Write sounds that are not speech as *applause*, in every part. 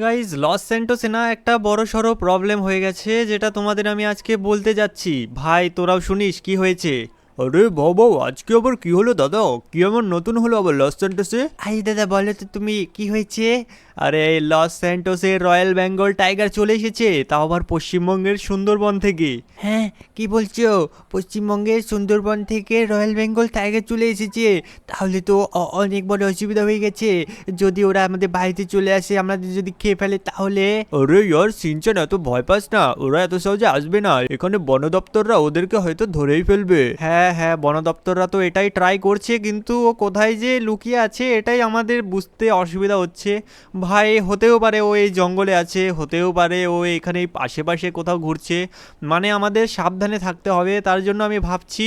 Guys loss সেন্টোসে না একটা বড় সড়ো প্রবলেম হয়ে গেছে, যেটা তোমাদের আমি আজকে বলতে যাচ্ছি। ভাই, তোরাও শুনিস কি হয়েছে? আরে বাবা আজকে আবার কি হলো দাদা? কি আমার নতুন হলো আবার লস সেন্টোসে আই দাদা বলো তো তুমি কি হয়েছে? আরে লস স্যান্টোসে রয়্যাল বেঙ্গল টাইগার চলে এসেছে তাও আবার পশ্চিমবঙ্গের সুন্দরবন থেকে। হ্যাঁ কি বলছো? পশ্চিমবঙ্গের সুন্দরবন থেকে রয়্যাল বেঙ্গল টাইগার চলে এসেছে তাহলে তো অনেক বড় অসুবিধা হয়ে গেছে। যদি ওরা আমাদের বাড়িতে চলে আসে আমাদের যদি খেয়ে ফেলে তাহলে? আরে ইয়ার সিনচান এত ভয় পাস না ওরা এত সহজে আসবে না। এখানে বন দপ্তররা ওদেরকে হয়তো ধরেই ফেলবে। হ্যাঁ হ্যাঁ হ্যাঁ বন দপ্তররা তো এটাই ট্রাই করছে, কিন্তু ও কোথায় যে লুকিয়ে আছে এটাই আমাদের বুঝতে অসুবিধা হচ্ছে। ভাই, হতেও পারে ও এই জঙ্গলে আছে, হতেও পারে ও এখানে আশেপাশে কোথাও ঘুরছে। মানে আমাদের সাবধানে থাকতে হবে, তার জন্য আমি ভাবছি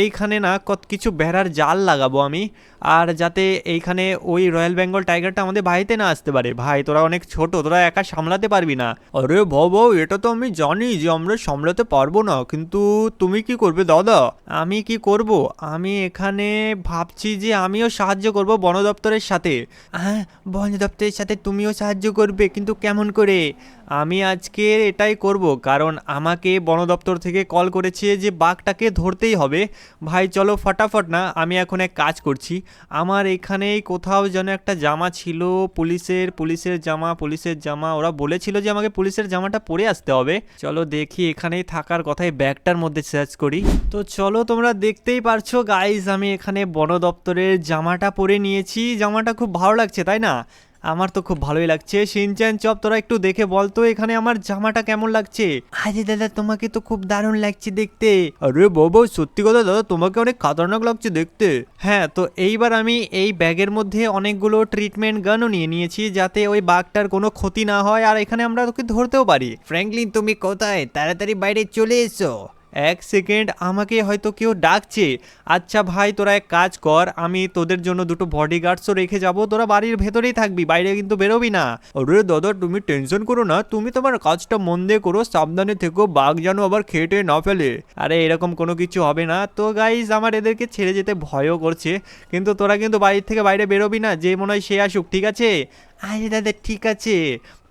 এইখানে না কত কিছু বেড়ার জাল লাগাবো আমি। আর যাতে এইখানে ওই রয়্যাল বেঙ্গল টাইগারটা আমাদের বাড়িতে না আসতে পারে। ভাই তোরা অনেক ছোট তোরা একা সামলাতে পারবি না। আরে বাবা এটা তো আমি জানি যে আমরা সামলাতে পারব না কিন্তু তুমি কি করবে দাদা? আমি কি করব? আমি এখানে ভাবছি যে আমিও সাহায্য করব বন দপ্তরের সাথে। হ্যাঁ বন দপ্তরের সাথে তুমিও সাহায্য করবে কিন্তু কেমন করে? আমি আজকে এটাই করব কারণ আমাকে বন দপ্তর থেকে কল করেছে যে বাঘটাকে ধরতেই হবে। ভাই চলো ফটাফট না আমি এখন এক কাজ করছি। আমার এখানেই কোথাও যেন একটা জামা ছিল, পুলিশের পুলিশের জামা পুলিশের জামা। ওরা বলেছিল যে আমাকে পুলিশের জামাটা পরে আসতে হবে। চলো দেখি এখানেই থাকার কথাই ব্যাগটার মধ্যে সার্চ করি। তো চলো তোমরা দেখতেই পারছ গাইজ আমি এখানে বন দপ্তরের জামাটা পরে নিয়েছি। জামাটা খুব ভালো লাগছে, তাই না? আমার তো খুব ভালোই লাগছে। সিনচ্যান চপ তোরা একটু দেখে বল তো এখানে আমার জামাটা কেমন লাগছে? আরে দাদা তোমাকে তো খুব দারুণ লাগছে দেখতে। আরে বাবা সত্যি কথা দাদা তোমাকে অনেক খাতারনাক লাগছে দেখতে। হ্যাঁ তো এইবার আমি এই ব্যাগের মধ্যে অনেকগুলো ট্রিটমেন্ট গানও নিয়ে নিয়েছি যাতে ওই বাঘটার কোনো ক্ষতি না হয় আর এখানে আমরা ওকে ধরতেও পারি। ফ্র্যাঙ্কলিন তুমি কোথায়? তাড়াতাড়ি বাইরে চলে এসো। এক সেকেন্ড, আমাকে হয়তো কেউ ডাকছে। আচ্ছা ভাই, তোরা এক কাজ কর, আমি তোদের জন্য দুটো বডিগার্ডসও রেখে যাব। তোরা বাড়ির ভেতরেই থাকবি, বাইরে কিন্তু বেরোবি না। আরে দাদা, তুমি টেনশন করো না, তুমি তোমার কাজটা মন দিয়ে করো, সাবধানে থেকো, বাঘ যেন আবার খেটে না ফেলে। আরে এরকম কোনো কিছু হবে না। তো গাইজ আমার এদেরকে ছেড়ে যেতে ভয়ও করছে, কিন্তু তোরা কিন্তু বাড়ির থেকে বাইরে বেরোবি না, যে মনে হয় সে আসুক, ঠিক আছে? আরে দাদা, ঠিক আছে।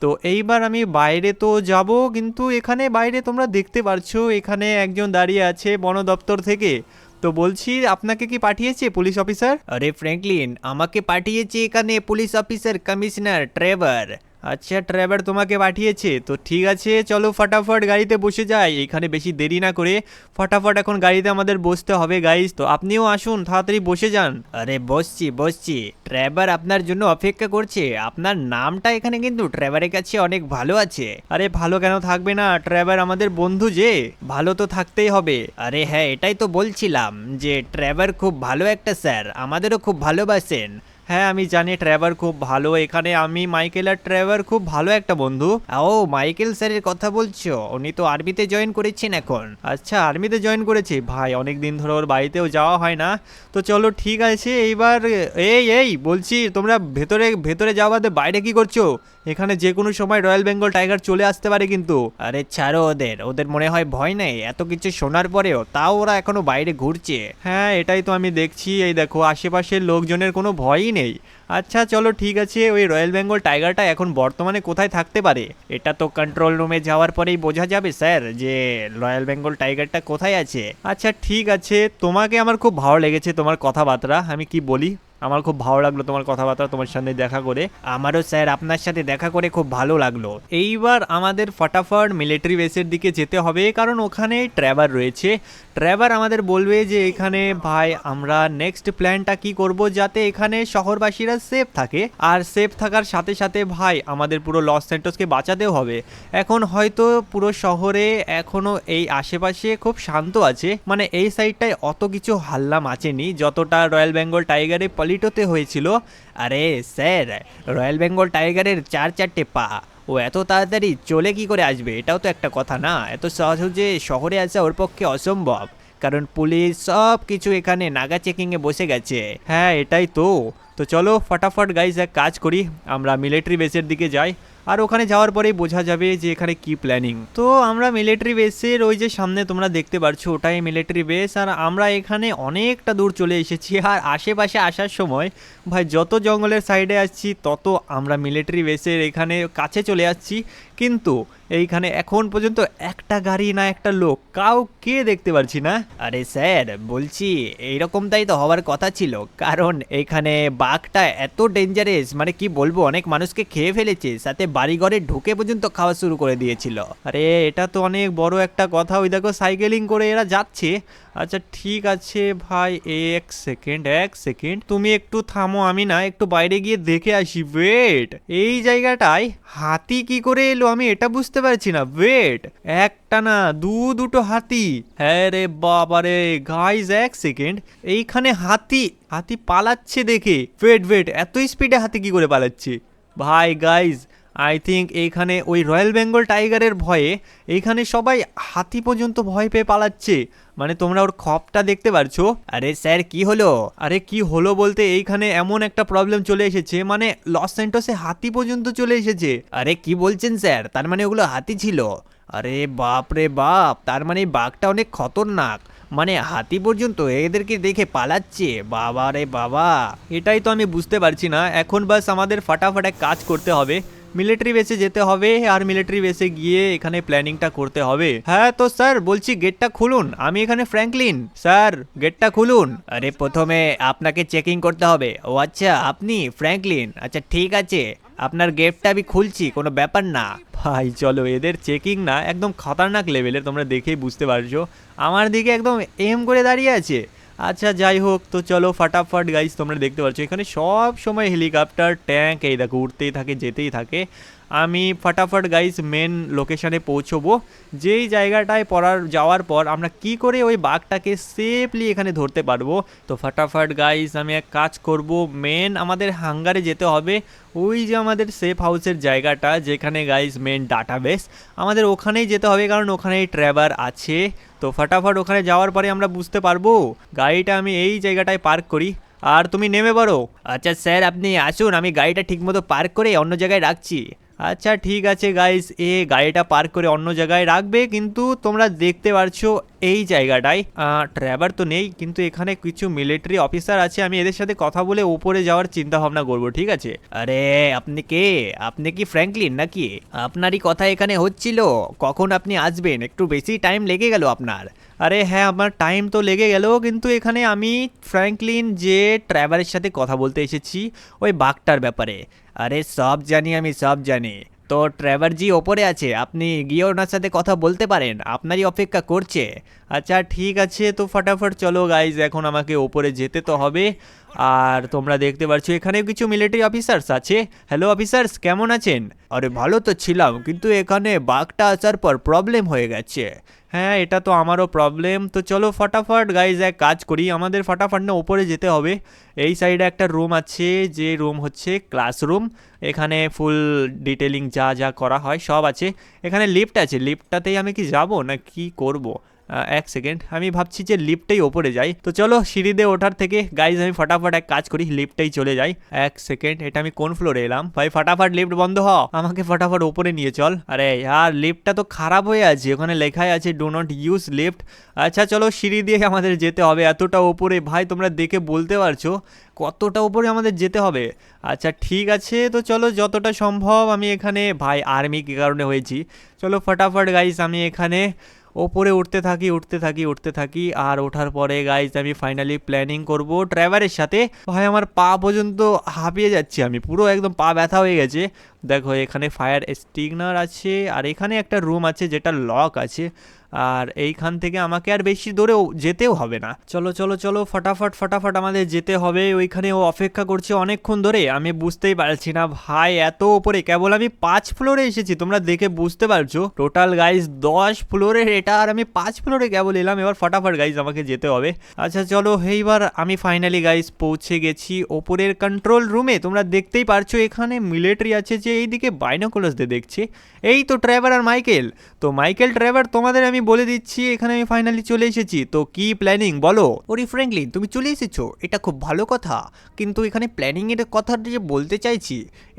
তো এইবার আমি বাইরে তো যাব, কিন্তু এখানে বাইরে তোমরা দেখতে পারছ, এখানে একজন দাঁড়িয়ে আছে বন দপ্তর থেকে। তো বলছি, আপনাকে কি পাঠিয়েছে পুলিশ অফিসার? আরে ফ্র্যাঙ্কলিন, আমাকে পাঠিয়েছে এখানে পুলিশ অফিসার কমিশনার ট্রেভার। আচ্ছা ড্রাইভার তোমাকে পাঠিয়েছে। তো ঠিক আছে, চলো ফটাফট গাড়িতে বসে যাই। এখানে বেশি দেরি না করে ফটাফট এখন গাড়িতে আমাদের বসতে হবে গাইস তো আপনিও আসুন, তাড়াতাড়ি বসে যান। আরে, বসছি বসছি। ড্রাইভার আপনার জন্য অপেক্ষা করছে। আপনার নামটা এখানে কিন্তু ড্রাইভারের কাছে অনেক ভালো আছে। আরে, ভালো কেন থাকবে না? ড্রাইভার আমাদের বন্ধু যে। ভালো তো থাকতেই হবে। আরে হ্যাঁ এটাই তো বলছিলাম যে, ড্রাইভার খুব ভালো একটা স্যার। আমাদেরও খুব ভালোবাসেন। হ্যাঁ আমি জানি ট্রেভার খুব ভালো। এখানে আমি মাইকেল আর ট্রেভার খুব ভালো একটা বন্ধু। ও মাইকেল স্যারের কথা বলছো? উনি তো আর্মিতে জয়েন করেছেন এখন। আচ্ছা আর্মিতে জয়েন করেছি? ভাই অনেক দিন ধরে ওর বাড়িতেও যাওয়া হয় না। তো চলো, ঠিক আছে, এইবার, এই এই, বলছি, তোমরা ভেতরে ভেতরে যাওয়া বাদে বাইরে কি করছ? এখানে যে কোনো সময় রয়্যাল বেঙ্গল টাইগার চলে আসতে পারে কিন্তু। আরে, ছাড়ো ওদের। ওদের মনে হয় ভয় নেই। এত কিছু শোনার পরেও তাও ওরা এখনও বাইরে ঘুরছে। হ্যাঁ এটাই তো আমি দেখছি। এই দেখো, আশেপাশের লোকজনের কোনো ভয়ই নেই। আচ্ছা চলো, ঠিক আছে, ওই রয়্যাল বেঙ্গল টাইগারটা এখন বর্তমানে কোথায় থাকতে পারে? এটা তো কন্ট্রোল রুমে যাওয়ার পরেই বোঝা যাবে, স্যার, যে রয়্যাল বেঙ্গল টাইগারটা কোথায় আছে। আচ্ছা ঠিক আছে, তোমাকে আমার খুব ভালো লেগেছে তোমার কথাবার্তা, আমি কি বলি? আমার খুব ভালো লাগল তোমার কথাবার্তা, তোমার সাথে দেখা করে। আমারও স্যার আপনার সাথে দেখা করে খুব ভালো লাগল। এইবার আমাদের ফটাফট মিলিটারি বেসের দিকে যেতে হবে, কারণ ওখানে ট্র্যাভার রয়েছে। ট্র্যাভার আমাদের বলবে যে এখানে, ভাই, আমরা নেক্সট প্ল্যানটা কি করব যাতে এখানে শহরবাসীরা সেফ থাকে? আর সেফ থাকার সাথে সাথে, ভাই, আমাদের পুরো লস সেন্টোসকে বাঁচাতেও হবে। এখন হয়তো পুরো শহরে এখনও এই আশেপাশে খুব শান্ত আছে। মানে এই সাইডটায় অত কিছু হাল্লা মাচেনি যতটা রয়্যাল বেঙ্গল টাইগারে পলিটোতে হয়েছিল। আরে স্যার, রয়্যাল বেঙ্গল টাইগারের চার চারটে পা। ও এত তাড়াতাড়ি চলে কি করে আসবে? এটাও তো একটা কথা না। এত সহজ যে শহরে আসা ওর পক্ষে অসম্ভব। কারণ পুলিশ সব কিছু এখানে নাগা চেকিংয়ে বসে গেছে। হ্যাঁ এটাই তো। তো চলো ফটাফট গাইজ এক কাজ করি। আমরা মিলিটারি বেসের দিকে যাই। আর ওখানে যাওয়ার পরেই বোঝা যাবে যে এখানে কি প্ল্যানিং তো আমরা মিলিটারি বেসের ওই যে সামনে তোমরা দেখতে পাচ্ছ ওটাই মিলিটারি বেস আর আমরা এখানে অনেকটা দূর চলে এসেছি। আর আশেপাশে আসার সময়, ভাই, যত জঙ্গলের সাইডে আসছি, তত আমরা মিলিটারি বেসের এখানে কাছে চলে আসছি। কিন্তু এইখানে এখন পর্যন্ত একটা গাড়ি না একটা লোক। কাউকে দেখতে পারছি না। আরে স্যার বলছি এইরকমটাই তো হওয়ার কথা ছিল। কারণ এখানে বাঘটা এত ডেঞ্জারেস মানে কি বলব অনেক মানুষকে খেয়ে ফেলেছে সাথে বাড়িঘরে ঢুকে পর্যন্ত খাওয়া শুরু করে দিয়েছিল। আরে এটা তো অনেক বড় একটা কথা। ওই দেখো সাইকেলিং করে এরা যাচ্ছে। আচ্ছা ঠিক আছে ভাই, এক সেকেন্ড এক সেকেন্ড তুমি একটু থামো, আমি না একটু বাইরে গিয়ে দেখে আসি ওয়েট এই জায়গাটায় হাতি কি করে এলো আমি এটা বুঝতে পারছি না ওয়েট একটা না, দু দুটো হাতি। হ্যাঁ রে বাবা রে। গাইজ এক সেকেন্ড এইখানে হাতি হাতি পালাচ্ছে দেখে। ওয়েট ওয়েট এত স্পিডে হাতি কি করে পালাচ্ছে? ভাই গাইজ আই থিঙ্ক এইখানে ওই রয়্যাল বেঙ্গল টাইগারের ভয়ে এইখানে সবাই হাতি পর্যন্ত ভয় পেয়ে পালাচ্ছে। মানে তোমরা ওর খপটা দেখতে পারছ? আরে স্যার, কি হলো? আরে কি হলো বলতে এইখানে এমন একটা প্রবলেম চলে এসেছে মানে লস সেন্টোসে হাতি পর্যন্ত চলে এসেছে। আরে কি বলছেন স্যার? তার মানে ওগুলো হাতি ছিল। আরে বাপ রে বাপ, তার মানে বাঘটা অনেক খতরনাক। মানে হাতি পর্যন্ত এদেরকে দেখে পালাচ্ছে। বাবা রে বাবা। এটাই তো আমি বুঝতে পারছি না। এখন বাস আমাদের ফাটাফাট কাজ করতে হবে। মিলিটারি বেসে যেতে হবে আর মিলিটারি বেসে গিয়ে এখানে প্ল্যানিংটা করতে হবে। হ্যাঁ তো স্যার বলছি গেটটা খুলুন। আমি এখানে ফ্র্যাঙ্কলিন স্যার গেটটা খুলুন। আরে, প্রথমে আপনাকে চেকিং করতে হবে। ও আচ্ছা আপনি ফ্র্যাঙ্কলিন আচ্ছা ঠিক আছে। আপনার গেটটা আমি খুলছি, কোনো ব্যাপার না। ভাই, চলো, এদের চেকিং না, একদম খতরনাক লেভেলের তোমরা দেখেই বুঝতে পারছ। আমার দিকে একদম এম করে দাঁড়িয়ে আছে। আচ্ছা যাই হোক, তো চলো ফাটাফাট গাইজ তোমরা দেখতে পাচ্ছ এখানে সব সময় হেলিকপ্টার ট্যাঙ্ক এই দেখো উঠতেই থাকে, যেতেই থাকে। আমি ফটাফট গাইস মেন লোকেশনে পৌঁছবো। যেই জায়গাটায় পড়ার, যাওয়ার পর আমরা কি করে ওই বাঘটাকে সেফলি এখানে ধরতে পারব? তো ফটাফট গাইস আমি এক কাজ করব। মেন আমাদের হাঙ্গারে যেতে হবে। ওই যে আমাদের সেফ হাউসের জায়গাটা যেখানে গাইস মেন ডাটাবেস আমাদের ওখানেই যেতে হবে কারণ ওখানেই ট্র্যাভার আছে। তো ফটাফট ওখানে যাওয়ার পরে আমরা বুঝতে পারব। গাড়িটা আমি এই জায়গাটায় পার্ক করি। আর তুমি নেমে পারো আচ্ছা স্যার আপনি আসুন, আমি গাড়িটা ঠিকমতো পার্ক করে অন্য জায়গায় রাখছি। আচ্ছা ঠিক আছে গাইস এ গাড়িটা পার্ক করে অন্য জায়গায় রাখবে, কিন্তু তোমরা দেখতে পারছ এই জায়গাটায় ট্র্যাভার তো নেই, কিন্তু এখানে কিছু মিলিটারি অফিসার আছে, আমি এদের সাথে কথা বলে উপরে যাওয়ার চিন্তা ভাবনা করব, ঠিক আছে? আরে, আপনি কে? আপনি কি ফ্র্যাঙ্কলিন নাকি? আপনারই কথা এখানে হচ্ছিল, কখন আপনি আসবেন? একটু বেশি টাইম লেগে গেল আপনার। আরে হ্যাঁ আমার টাইম তো লেগে গেল, কিন্তু এখানে আমি ফ্র্যাঙ্কলিন যে ট্র্যাভারের সাথে কথা বলতে এসেছি, ওই বাঘটার ব্যাপারে। আরে সব জানি আমি, সব জানি। তো ট্র্যাভারজি ওপরে আছে, আপনি গিয়ে ওনার সাথে কথা বলতে পারেন, আপনারই অপেক্ষা করছে। আচ্ছা ঠিক আছে, তো ফটাফট চলো গাইজ এখন আমাকে ওপরে যেতে তো হবে। আর তোমরা দেখতে পাচ্ছ এখানে কিছু মিলিটারি অফিসার্স আছে। হ্যালো অফিসার্স কেমন আছেন? আরে, ভালো তো ছিলাম, কিন্তু এখানে বাঘটা আসার পর প্রবলেম হয়ে গেছে। হ্যাঁ এটা তো আমারও প্রবলেম তো চলো ফটাফট গাইজ এক কাজ করি। আমাদের ফটাফট না ওপরে যেতে হবে। এই সাইডে একটা রুম আছে, যে রুম হচ্ছে ক্লাসরুম এখানে ফুল ডিটেলিং যা যা করা হয়, সব আছে। এখানে লিফট আছে। লিফটটাতেই আমি কি যাব, না কি করব? এক সেকেন্ড আমি ভাবছি যে লিফটেই ওপরে যাই। তো চলো সিঁড়িতে ওঠার থেকে গাইজ আমি ফটাফট এক কাজ করি লিফটেই চলে যাই। এক সেকেন্ড এটা আমি কোন ফ্লোরে এলাম? ভাই, ফটাফট লিফট বন্ধ হ আমাকে ফটাফট ওপরে নিয়ে চল। আরে আর লিফটটা তো খারাপ হয়ে আছে। ওখানে লেখাই আছে ডো নট ইউজ লিফট আচ্ছা চলো সিঁড়ি দিয়ে আমাদের যেতে হবে। এতটা ওপরে, ভাই, তোমরা দেখে বলতে পারছ কতটা উপরে আমাদের যেতে হবে? আচ্ছা ঠিক আছে, তো চলো যতটা সম্ভব আমি এখানে, ভাই আর্মি কী কারণে হয়েছি। চলো ফটাফট গাইস আমি এখানে ওপরে উঠতে থাকি উঠতে থাকি উঠতে থাকি। আর ওঠার পরে গাইজ আমি ফাইনালি প্ল্যানিং করব ড্রাইভারের সাথে। ভাই, আমার পা পর্যন্ত হাঁপিয়ে যাচ্ছি আমি। পুরো একদম পা ব্যথা হয়ে গেছে। দেখো, এখানে ফায়ার স্টিগনার আছে, আর এখানে একটা রুম আছে যেটা লক আছে। আর এইখান থেকে আমাকে আর বেশি দূরেও যেতেও হবে না। চলো চলো চলো, ফটাফট ফটাফট আমাদের যেতে হবে। ওইখানে ও অপেক্ষা করছে অনেকক্ষণ ধরে। আমি বুঝতেই পারছি না, ভাই, এত ওপরে। কেবল আমি পাঁচ ফ্লোরে এসেছি, তোমরা দেখে বুঝতে পারছ। টোটাল গাইজ দশ ফ্লোরের এটা আর আমি পাঁচ ফ্লোরে কেবল এলাম। এবার ফটাফট গাইজ আমাকে যেতে হবে। আচ্ছা চলো, এইবার আমি ফাইনালি গাইজ পৌঁছে গেছি ওপরের কন্ট্রোল রুমে তোমরা দেখতেই পারছ, এখানে মিলিটারি আছে যে, এইদিকে বাইনোকুলাস দিয়ে দেখছে। এই তো ট্রেভার আর মাইকেল তো মাইকেল ট্রেভার তোমাদের আমি বলে দিচ্ছি, এখানে আমি ফাইনালি চলে এসেছি। তো কি প্ল্যানিং বলো। ওরি ফ্র্যাঙ্কলি তুমি চলে এসেছ? এটা খুব ভালো কথা। কিন্তু এখানে প্ল্যানিংয়ের কথা যে বলতে চাইছি,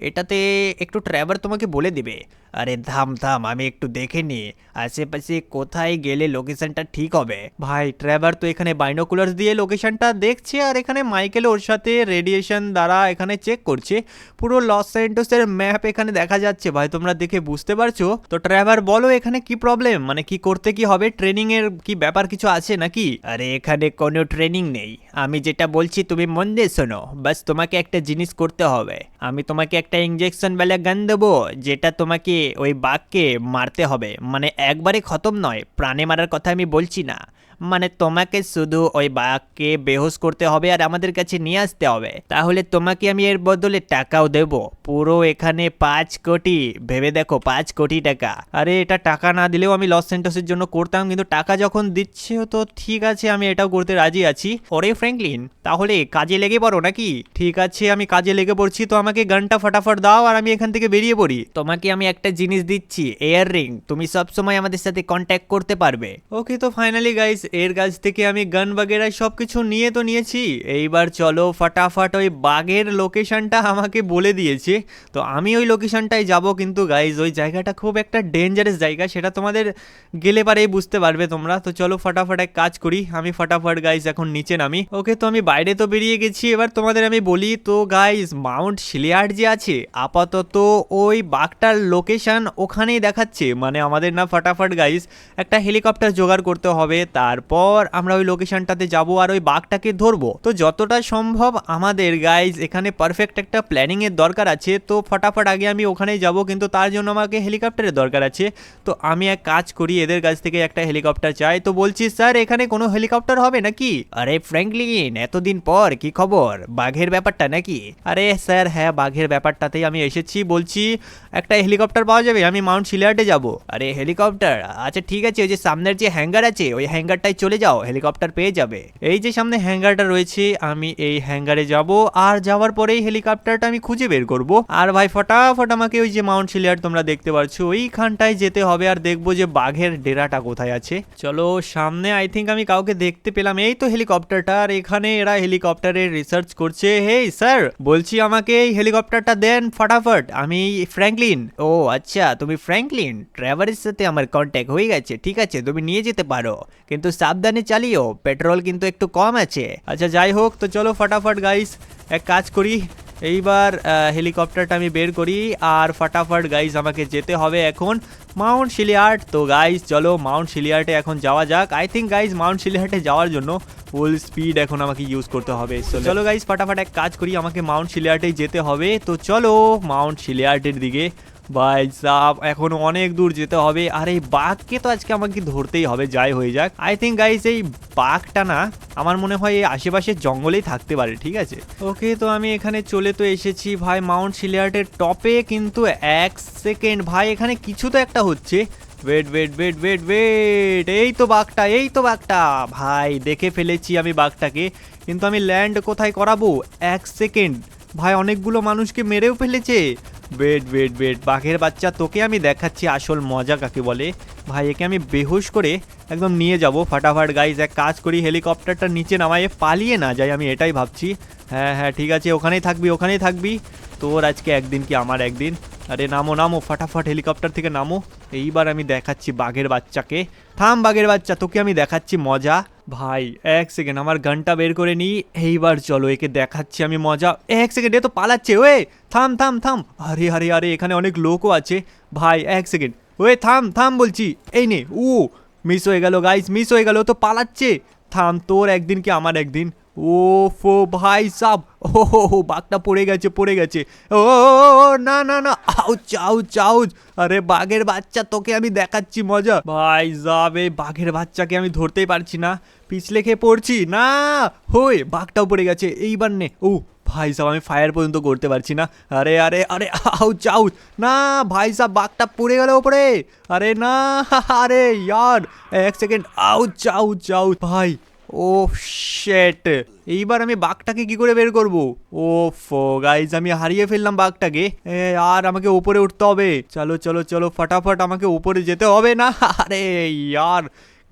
এটাতে একটু ট্রেভার তোমাকে বলে দেবে। আরে থাম থাম আমি একটু দেখে নি। আশেপাশে কোথায় গেলে লোকেশনটা ঠিক হবে? ভাই ট্রেভার তো এখানে বাইনোকুলার্স দিয়ে লোকেশনটা দেখছে, আর এখানে মাইকেল ওর সাথে রেডিয়েশন দ্বারা এখানে চেক করছে। পুরো লস সেন্টোসের ম্যাপ এখানে দেখা যাচ্ছে। ভাই, তোমরা দেখে বুঝতে পারছ? তো ট্রেভার বলো এখানে কি প্রবলেম মানে কি করতে কি হবে? ট্রেনিং এর কি ব্যাপার কিছু আছে নাকি? আরে, এখানে কোনো ট্রেনিং নেই। আমি যেটা বলছি তুমি মন দিয়ে শোনো। বাস তোমাকে একটা জিনিস করতে হবে। আমি তোমাকে একটা ইঞ্জেকশন বেলা গান দেবো, যেটা তোমাকে ওই বাঘকে মারতে হবে। মানে একবারে খতম নয়, প্রাণে মারার কথা আমি বলছি না। মানে তোমাকে শুধু ওই বাঘকে বেহোশ করতে হবে আর আমাদের কাছে নিয়ে আসতে হবে। তাহলে তোমাকে আমি এর বদলে টাকাও দেব। পুরো এখানে পাঁচ কোটি, ভেবে দেখো, পাঁচ কোটি টাকা। আরে, এটা টাকা না দিলেও আমি লস সেন্টোসের জন্য করতাম, কিন্তু টাকা যখন দিচ্ছে তো ঠিক আছে, আমি এটাও করতে রাজি আছি। ওরে ফ্র্যাঙ্কলিন, তাহলে কাজে লেগে পড়ো নাকি? ঠিক আছে, আমি কাজে লেগে পড়ছি, তো আমাকে গানটা ফটাফট দাও আর আমি এখান থেকে বেরিয়ে পড়ি। তোমাকে আমি একটা জিনিস দিচ্ছি এয়ার রিং তুমি সবসময় আমাদের সাথে কন্ট্যাক্ট করতে পারবে। ওকে তো ফাইনালি গাইস এর কাছ থেকে আমি গান বাগেরা সব কিছু নিয়ে তো নিয়েছি। এইবার চলো ফটাফট ওই বাঘের লোকেশনটা আমাকে বলে দিয়েছে। তো আমি ওই লোকেশনটায় যাব কিন্তু গাইজ ওই জায়গাটা খুব একটা ডেঞ্জারাস জায়গা, সেটা তোমাদের গেলে পারেই বুঝতে পারবে তোমরা। তো চলো ফটাফট এক কাজ করি, আমি ফটাফট গাইজ এখন নিচে নামি। ওকে তো আমি বাইরে তো বেরিয়ে গেছি, এবার তোমাদের আমি বলি, তো গাইজ মাউন্ট শিলিয়ার্ড যে আছে, আপাতত ওই বাঘটার লোকেশান ওখানেই দেখাচ্ছে। মানে আমাদের না ফটাফট গাইজ একটা হেলিকপ্টার জোগাড় করতে হবে, তারপর আমরা ওই লোকেশনটাতে যাব আর ওই বাঘটাকে ধরবো। তো যতটা সম্ভব আমাদের গাইজ এখানে পারফেক্ট একটা প্ল্যানিং এর দরকার আছে। তো ফটাফট আগে আমি ওখানেই যাব, কিন্তু তার জন্য আমাকে হেলিকপ্টারের দরকার আছে। তো আমি এক কাজ করি, এদের কাছ থেকে একটা হেলিকপ্টার চাই। তো বলছি, স্যার, এখানে কোনো হেলিকপ্টার হবে নাকি? আরে ফ্র্যাঙ্কলিন এতদিন পর, কি খবর? বাঘের ব্যাপারটা নাকি? আরে, স্যার হ্যাঁ বাঘের ব্যাপারটাতেই আমি এসেছি, বলছি, একটা হেলিকপ্টার পাওয়া যাবে? আমি মাউন্ট শিলিয়ার্ডে যাব। আরে, হেলিকপ্টার? আচ্ছা ঠিক আছে, ওই যে সামনের যে হ্যাঙ্গার আছে, ওই হ্যাঙ্গারটায় চলে যাও, হেলিকপ্টার পেয়ে যাবে। এই যে সামনে হ্যাঙ্গারটা রয়েছে, আমি এই হ্যাঙ্গারে যাব, আর যাওয়ার পরেই হেলিকপ্টারটা আমি খুঁজে বের করব। আর ভাই, ফটাফট আমাকে ওই যে মাউন্ট শিলিয়ার্ড তোমরা দেখতে পাচ্ছ, ওইখানটায় যেতে হবে, আর দেখব যে বাঘের ডেরাটা কোথায় আছে। চলো, সামনে আই থিঙ্ক আমি কাউকে দেখতে পেলাম, এই তো হেলিকপ্টারটা, আর এখানে এরা হেলিকপ্টারের রিসার্চ করছে। হেই, স্যার, বলছি আমাকে এই হেলিকপ্টারটা দেন ফটাফট। আমি ফ্র্যাঙ্কলিন ও আচ্ছা তুমি ফ্র্যাঙ্কলিন ড্রাইভারের সাথে আমার কন্ট্যাক্ট হয়ে গেছে, ঠিক আছে, তুমি নিয়ে যেতে পারো। কিন্তু সাবধানে চালিও পেট্রোল কিন্তু একটু কম আছে। আচ্ছা যাই হোক, তো চলো ফটাফট গাইস এক কাজ করি। এইবার হেলিকপ্টারটা আমি বের করি। আর ফটাফট গাইজ আমাকে যেতে হবে এখন মাউন্ট শিলিয়ার্ট তো গাইজ চলো মাউন্ট শিলিয়ার্টে এখন যাওয়া যাক। আই থিঙ্ক গাইজ মাউন্ট শিলিয়ার্টে যাওয়ার জন্য ফুল স্পিড এখন আমাকে ইউজ করতে হবে। চলো গাইজ ফটাফট এক কাজ করি। আমাকে মাউন্ট শিলিয়ার্টেই যেতে হবে। তো চলো মাউন্ট শিলিয়ার্টের দিকে ভাই সাহ এখন অনেক দূর যেতে হবে। আর এই বাঘকে তো আজকে আমাকে ধরতেই হবে, যাই হয়ে যাক। আই থিঙ্ক গাইস এই বাঘটা না, আমার মনে হয় এই আশেপাশের জঙ্গলেই থাকতে পারে, ঠিক আছে? ওকে, তো আমি এখানে চলে তো এসেছি, ভাই। মাউন্ট শিলিয়ার্টের টপে, কিন্তু এক সেকেন্ড, ভাই, এখানে কিছু তো একটা হচ্ছে। Wait wait wait wait wait এই তো বাঘটা, এই তো বাঘটা। ভাই, দেখে ফেলেছি আমি বাঘটাকে। কিন্তু আমি ল্যান্ড কোথায় করাবো? এক সেকেন্ড। ভাই, অনেকগুলো মানুষকে মেরেও ফেলেছে। ওয়েট বেড বেড। বাঘের বাচ্চা তোকে আমি দেখাচ্ছি, আসল মজা কাকে বলে? ভাই, একে আমি বেহুশ করে একদম নিয়ে যাব। ফাটাফাট গাইজ এক কাজ করি, হেলিকপ্টারটা নিচে নামায় পালিয়ে না যাই, আমি এটাই ভাবছি। হ্যাঁ হ্যাঁ ঠিক আছে, ওখানেই থাকবি ওখানেই থাকবি। তোর আজকে একদিন কি আমার একদিন? আরে নামো নামো, ফাটাফাট হেলিকপ্টার থেকে নামো। এইবার আমি দেখাচ্ছি বাঘের বাচ্চাকে। থাম বাঘের বাচ্চা, তোকে আমি দেখাচ্ছি মজা। ভাই, এক সেকেন্ড আমার গানটা বের করে নিই এইবার চলো, একে দেখাচ্ছি আমি মজা। এক সেকেন্ড এ তো পালাচ্ছে, ওয়ে! থাম থাম থাম। আরে আরে আরে, এখানে অনেক লোকও আছে। ভাই, এক সেকেন্ড ওয়ে, থাম থাম বলছি। এই নে ও মিস হয়ে গেল গাইস মিস হয়ে গেল তো পালাচ্ছে। থাম, তোর একদিন কি আমার একদিন? ও ফো ভাই সাব ও হো বাঘটা পড়ে গেছে পড়ে গেছে। ও না না না, আউচ আউচ আউচ। আরে বাঘের বাচ্চা তোকে আমি দেখাচ্ছি, মজা। ভাই যাবে বাঘের বাচ্চাকে আমি ধরতেই পারছি না। পিছলে খেয়ে পড়ছি, না হয়ে বাঘটাও পড়ে গেছে, এইবার নে। ও, ভাই সাহেব আমি ফায়ার পর্যন্ত করতে পারছি না। আরে আরে আরে, আউচ আউচ। না, ভাই সাহেব বাঘটা পড়ে গেল ওপরে। আরে, না, *laughs* আরে, ইয়ার, এক সেকেন্ড, আউচ আউচ আউচ। ভাই ও শেট এইবার আমি বাঘটাকে কি করে বের করব? ও ফো গাইজ আমি হারিয়ে ফেললাম বাঘটাকে। আর আমাকে উপরে উঠতে হবে। চলো চলো চলো, ফটাফট আমাকে উপরে যেতে হবে না? *laughs* আরে, ইয়ার,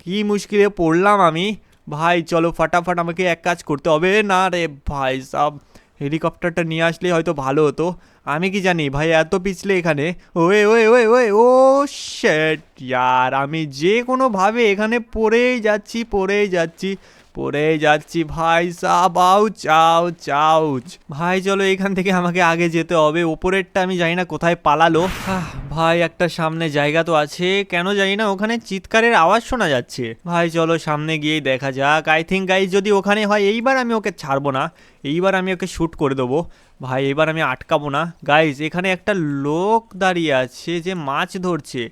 কি মুশকিলে পড়লাম আমি। ভাই, চলো, ফটাফট আমাকে এক কাজ করতে হবে। না রে, ভাই সব। হেলিকপ্টারটা নিয়ে আসলে হয়তো ভালো হতো। আমি কি জানি, ভাই, এত পিছলে এখানে। Way way way way, oh shit ইয়ার, আমি যে কোনোভাবে এখানে পড়েই যাচ্ছি পড়েই যাচ্ছি। পড়েই যাচ্ছি। ভাই সাব আউচ আউচ আউচ ভাই, চলো এখান থেকে আমাকে আগে যেতে হবে। ওপরেরটা আমি জানি না কোথায় পালালো। ভাই, একটা সামনে জায়গা তো আছে। কেন জানি না, ওখানে চিৎকারের আওয়াজ শোনা যাচ্ছে। ভাই, চলো সামনে গিয়েই দেখা যাক। আই থিঙ্ক গাইজ যদি ওখানে হয়, এইবার আমি ওকে ছাড়বো না। এইবার আমি ওকে শ্যুট করে দেবো। ভাই এবার আমি আটকাবো না। গাইজ এখানে একটা লোক দাঁড়িয়ে আছে যে মাছ ধরছে।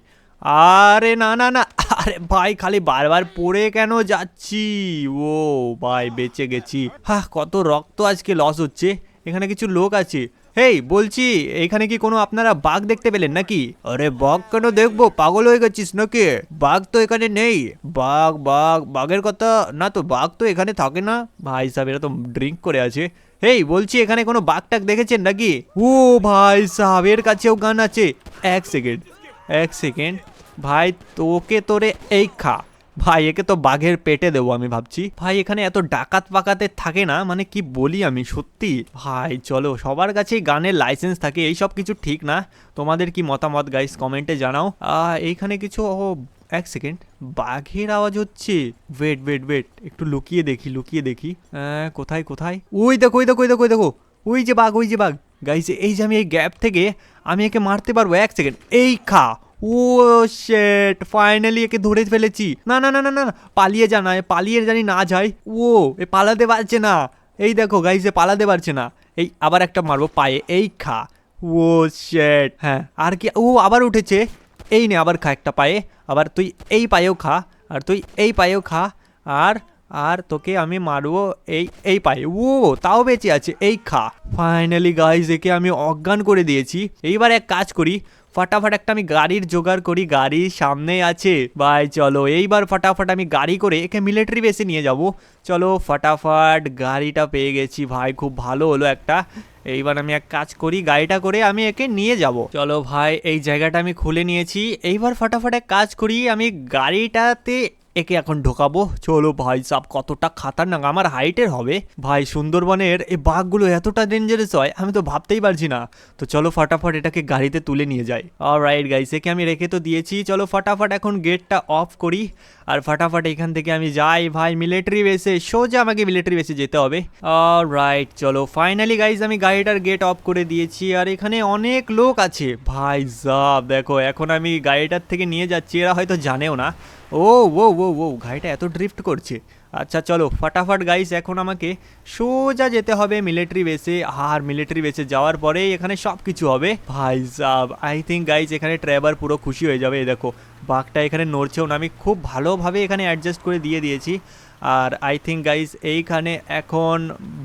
আরে না না না আরে ভাই, খালি বারবার পড়ে কেন যাচ্ছি? ও, ভাই, বেঁচে গেছি। হ্যাঁ কত রক্ত আজকে লস হচ্ছে। এখানে কিছু লোক আছে। হেই, বলছি, এখানে কি কোনো আপনারা বাঘ দেখতে পেলেন নাকি? আরে বাঘ কেন দেখব? পাগল হয়ে গেছিস নাকি? বাঘ তো এখানে নেই। বাঘ বাঘ, বাঘের কথা? না তো, বাঘ তো এখানে থাকে না। ভাই সাহেব, এরা তো ড্রিঙ্ক করে আছে। হেই, বলছি, এখানে কোনো বাঘ টাক দেখেছেন নাকি? ও, ভাই সাহেব এর কাছেও গান আছে। এক সেকেন্ড এক সেকেন্ড ভাই, তোকে তোরে এই খা। ভাই, একে তো বাঘের পেটে দেবো আমি ভাবছি। ভাই, এখানে এত ডাকাত পাকাতে থাকে না মানে কি বলি আমি, সত্যি? ভাই, চলো, সবার কাছেই গানের লাইসেন্স থাকে, এই সব কিছু ঠিক না। তোমাদের কি মতামত গাইস কমেন্টে জানাও। এইখানে কিছু, ও, এক সেকেন্ড বাঘের আওয়াজ হচ্ছে। ওয়েট ওয়েট ওয়েট একটু লুকিয়ে দেখি লুকিয়ে দেখি। কোথায় কোথায়? ওই দেখো ওই দেখো ওই দেখো ওই দেখো, ওই যে বাঘ, ওই যে বাঘ। গাইস এই যে আমি এই গ্যাপ থেকে, আমি একে মারতে পারব, এক সেকেন্ড এই খা। ও শেট ফাইনালি একে ধরে ফেলেছি। না না না না না পালিয়ে যা না পালিয়ে জানি না যায় ও, এ পালাতে পারছে না। এই দেখো গাইস পালাতে পারছে না। এই আবার একটা মারবো পায়ে, এই খা। ও শেট হ্যাঁ আর কি, ও আবার উঠেছে। এই নে, আবার খা একটা পায়ে। আবার তুই এই পায়েও খা, আর তুই এই পায়েও খা, আর আর তোকে আমি মারবো এই এই পায়ে। ও, তাও বেঁচে আছে, এই খা। ফাইনালি গাইজ একে আমি অজ্ঞান করে দিয়েছি। এইবার এক কাজ করি ফটাফট একটা আমি গাড়ির জোগাড় করি, গাড়ি সামনে আছে। ভাই, চলো, এইবার ফটাফট আমি গাড়ি করে একে মিলিটারি বেসে নিয়ে যাব। চলো, ফটাফট গাড়িটা পেয়ে গেছি, ভাই, খুব ভালো হলো একটা। এইবার আমি এক কাজ করি, গাড়িটা করে আমি একে নিয়ে যাব। চলো, ভাই, এই জায়গাটা আমি খুলে নিয়েছি। এইবার ফটাফট এক কাজ করি, আমি গাড়িটাতে একে এখন ঢোকাবো। চলো ভাই সাব, কতটা খাতারনাক, আমার হাইটের হবে। ভাই, সুন্দরবনের এই বাঘগুলো এতটা ডেঞ্জারাস হয়, আমি তো ভাবতেই পারছি না। তো চলো ফটাফট এটাকে গাড়িতে তুলে নিয়ে যাই। আর রাইট গাইস একে আমি রেখে তো দিয়েছি। চলো ফটাফট এখন গেটটা অফ করি। আর ফটাফট এখান থেকে আমি যাই। ভাই মিলিটারি বেসে সোজা আমাকে মিলিটারি বেসে যেতে হবে। রাইট চলো ফাইনালি গাইজ আমি গাড়িটার গেট অফ করে দিয়েছি। আর এখানে অনেক লোক আছে। ভাই সাব, দেখো, এখন আমি গাড়িটার থেকে নিয়ে যাচ্ছি। এরা হয়তো জানেও না। ও ও ও ও, গাড়িটা এত ড্রিফট করছে। আচ্ছা চলো, ফটাফট গাইস এখন আমাকে সোজা যেতে হবে মিলিটারি বেসে আর মিলিটারি বেসে যাওয়ার পরেই এখানে সব কিছু হবে। ভাই সাব আই থিঙ্ক গাইস এখানে ট্রাইবার পুরো খুশি হয়ে যাবে, এই দেখো। বাঘটা এখানে নড়ছেও না, আমি খুব ভালোভাবে এখানে অ্যাডজাস্ট করে দিয়ে দিয়েছি। আর আই থিঙ্ক গাইস এইখানে এখন,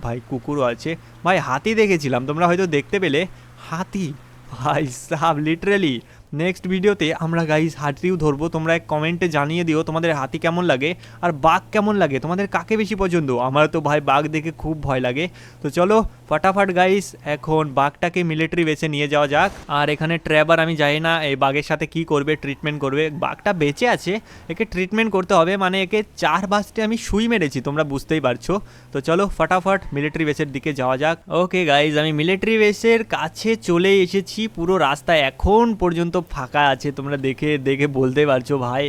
ভাই কুকুরও আছে। ভাই হাতি দেখেছিলাম, তোমরা হয়তো দেখতে পেলে। হাতি, ভাই সাব লিটারেলি নেক্সট ভিডিওতে আমরা গাইজ হাতিও ধরবো। তোমরা এক কমেন্টে জানিয়ে দিও তোমাদের হাতি কেমন লাগে আর বাঘ কেমন লাগে। তোমাদের কাকে বেশি পছন্দ? আমার তো ভাই বাঘ দেখে খুব ভয় লাগে। তো চলো ফটাফট গাইস এখন বাঘটাকে মিলিটারি বেসে নিয়ে যাওয়া যাক। আর এখানে ট্র্যাবার আমি যাই না এই বাঘের সাথে কি করবে ট্রিটমেন্ট করবে। বাঘটা বেঁচে আছে, একে ট্রিটমেন্ট করতে হবে মানে একে চার বাসতে আমি সুই মেরেছি, তোমরা বুঝতেই পারছ। তো চলো ফটাফট মিলিটারি বেসের দিকে যাওয়া যাক। ওকে গাইজ আমি মিলিটারি বেসের কাছে চলে এসেছি, পুরো রাস্তা এখন পর্যন্ত ফাঁকা আছে, তোমরা দেখে দেখে বলতে পারছ ভাই।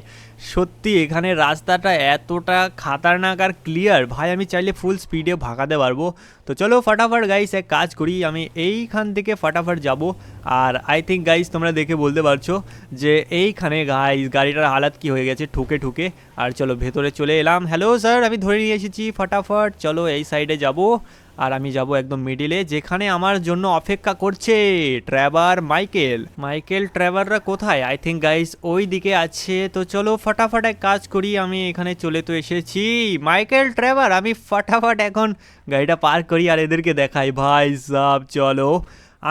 সত্যি, এখানে রাস্তাটা এতটা খাতারনাক আর ক্লিয়ার ভাই, আমি চাইলে ফুল স্পিডে ভাগাতে পারব। তো চলো ফটাফট গাইস এক কাজ করি, আমি এইখান থেকে ফটাফট যাব। আর আই থিঙ্ক গাইস তোমরা দেখে বলতে পারছ যে এইখানে গাইস গাড়িটার হালাত কি হয়ে গেছে ঠুকে ঠুকে। আর চলো, ভেতরে চলে এলাম। হ্যালো স্যার আমি ধরে নিয়ে এসেছি, ফটাফট। চলো, এই সাইডে যাব। আর আমি যাব একদম মিডিলে যেখানে আমার জন্য অপেক্ষা করছে ট্র্যাভার মাইকেল মাইকেল ট্র্যাভাররা কোথায়? আই থিঙ্ক গাইস ওই দিকে আছে। তো চলো ফটাফট এক কাজ করি, আমি এখানে চলে তো এসেছি। মাইকেল ট্র্যাভার আমি ফটাফট এখন গাড়িটা পার্ক করি আর এদেরকে দেখাই। ভাই সাব, চলো।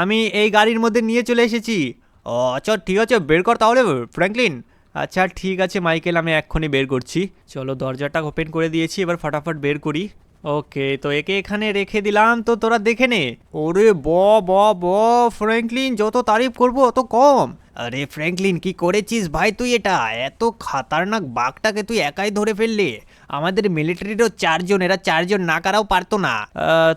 আমি এই গাড়ির মধ্যে নিয়ে চলে এসেছি। ও আচ্ছা ঠিক আছে, বের কর তাহলে, ফ্র্যাঙ্কলিন। আচ্ছা ঠিক আছে মাইকেল আমি এক্ষুনি বের করছি। চলো, দরজাটা ওপেন করে দিয়েছি, এবার ফটাফট বের করি। ওকে, তো একে এখানে রেখে দিলাম, তো তোরা দেখে নে। ওরে ব ব ব, ফ্র্যাঙ্কলিন, যত তারিফ করব অত কম। আরে ফ্র্যাঙ্কলিন, কি করেছিস ভাই তুই এটা? এত খাতারনাক বাঘটাকে তুই একাই ধরে ফেললি। আমাদের মিলিটারিরও চারজন, এরা চারজন না কারাও পারতো না।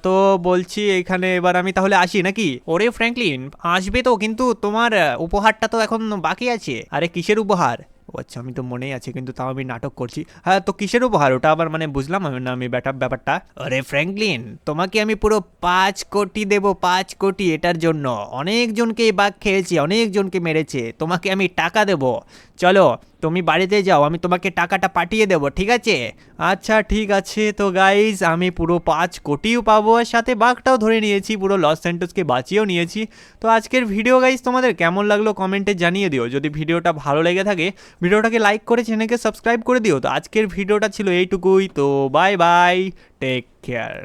তো বলছি এখানে এবার আমি তাহলে আসি নাকি? ওরে ফ্র্যাঙ্কলিন, আসবে তো, কিন্তু তোমার উপহারটা তো এখন বাকি আছে। আরে কিসের উপহার? ও আচ্ছা আমি তো মনেই আছে, কিন্তু তাও আমি নাটক করছি। হ্যাঁ তো কিসের উপহার? ওটা আবার মানে বুঝলাম আমি না, আমি ব্যাটা, ব্যাপারটা। আরে ফ্র্যাঙ্কলিন, তোমাকে আমি পুরো পাঁচ কোটি দেব, পাঁচ কোটি এটার জন্য। অনেকজনকে এই বাঘ খেয়েছি, অনেকজনকে মেরেছে, তোমাকে আমি টাকা দেব। চলো, তুমি বাড়িতে যাও, আমি তোমাকে টাকাটা পাঠিয়ে দেবো, ঠিক আছে? আচ্ছা ঠিক আছে, তো গাইজ আমি পুরো পাঁচ কোটিও পাবো, আর সাথে বাঘটাও ধরে নিয়েছি, পুরো লস স্যান্টোসকে বাঁচিয়েও নিয়েছি। তো আজকের ভিডিও গাইজ তোমাদের কেমন লাগল কমেন্টে জানিয়ে দিও। যদি ভিডিওটা ভালো লেগে থাকে ভিডিওটাকে লাইক করে চ্যানেলকে সাবস্ক্রাইব করে দিও। তো আজকের ভিডিওটা ছিল এইটুকুই, তো বাই বাই টেক কেয়ার